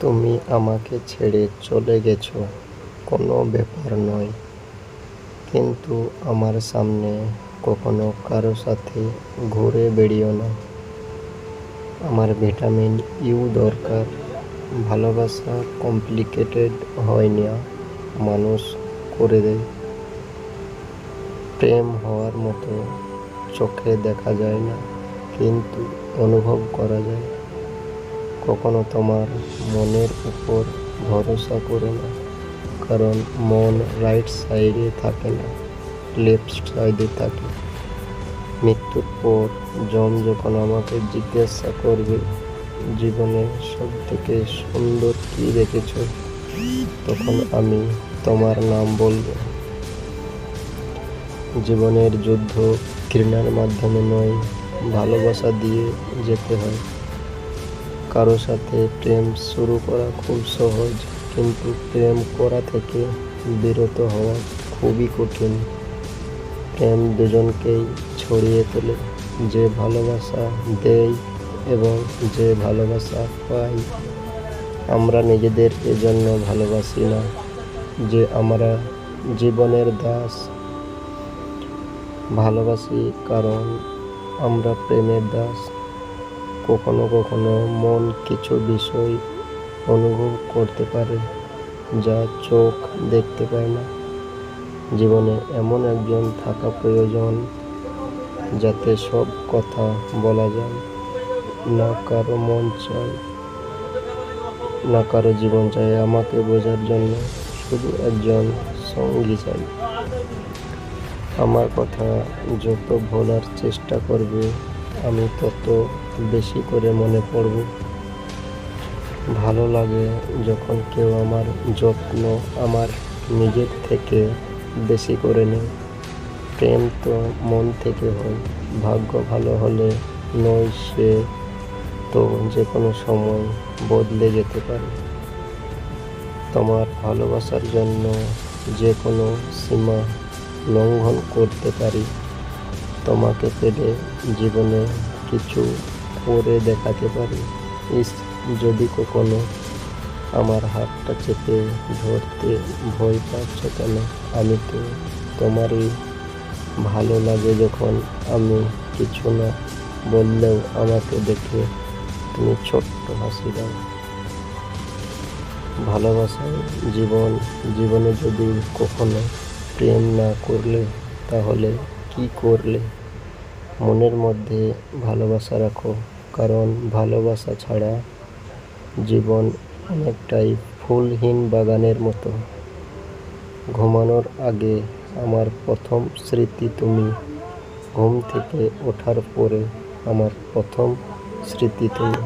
তুমি আমাকে ছেড়ে চলে গেছো, কোনো ব্যাপার নয়। কিন্তু আমার সামনে কখনো কারও সাথে ঘুরে বেড়িও না। আমার ভিটামিন ইউ দরকার, ভালোবাসা কমপ্লিকেটেড হয় না, মানুষ করে দেয়। প্রেম হওয়ার মতো চোখে দেখা যায় না, কিন্তু অনুভব করা যায়। কখনো তোমার মনের উপর ভরসা করো না, কারণ মন রাইট সাইডে থাকে না লেফট সাইডে থাকে। মৃত্যুর পর জম যখন আমাকে জিজ্ঞাসা করবে, জীবনে সব থেকে সুন্দর কী দেখেছ? তখন আমি তোমার নাম বলব। জীবনের যুদ্ধ ঘৃণার মাধ্যমে নয়, ভালোবাসা দিয়ে যেতে হয়। কারও সাথে প্রেম শুরু করা খুব সহজ, কিন্তু প্রেম করা থেকে বিরত হওয়া খুবই কঠিন। প্রেম দুজনকেই ছড়িয়ে তোলে, যে ভালোবাসা দেয় এবং যে ভালোবাসা পাই আমরা নিজেদের এজন্য ভালোবাসি না, যে আমরা জীবনের দাস। ভালোবাসি কারণ আমরা প্রেমের দাস। কখনো কখনো মন কিছু বিষয় অনুভব করতে পারে যা চোখ দেখতে পায় না। জীবনে এমন একজন থাকা প্রয়োজন যাতে সব কথা বলা যায়। না কারও মন চায়, না কারও জীবন চায়। আমাকে বোঝার জন্য শুধু একজন সঙ্গী চাই। আমার কথা যত ভোলার চেষ্টা করবে, আমি তত বেশি করে মনে পড়ব। ভালো লাগে যখন কেউ আমার যত্ন আমার নিজের থেকে বেশি করে নেয়। প্রেম তো মন থেকে হয়, ভাগ্য ভালো হলে নয় সে তো যে কোনো সময় বদলে যেতে পারে। তোমার ভালোবাসার জন্য যে কোনো সীমা লঙ্ঘন করতে পারি। তোমাকে পেলে জীবনে কিছু করে দেখাতে পারি। ইস যদি কখনো আমার হাতটা চেপে ধরতে ভয় পাচ্ছ কেন? আমি তো তোমারই ভালো লাগে যখন আমি কিছু না বললেও আমাকে দেখে তুমি ছোট্ট হাসি দাও। ভালোবাসায় জীবন, জীবনে যদি কখনো প্রেম না করলে, তাহলে কি করলে? মনের মধ্যে ভালোবাসা রাখো, কারণ ভালোবাসা ছাড়া জীবন অনেকটাই ফুলহীন বাগানের মতো। ঘুমানোর আগে আমার প্রথম স্মৃতি তুমি। ঘুম থেকে ওঠার পরে আমার প্রথম স্মৃতি তুমি।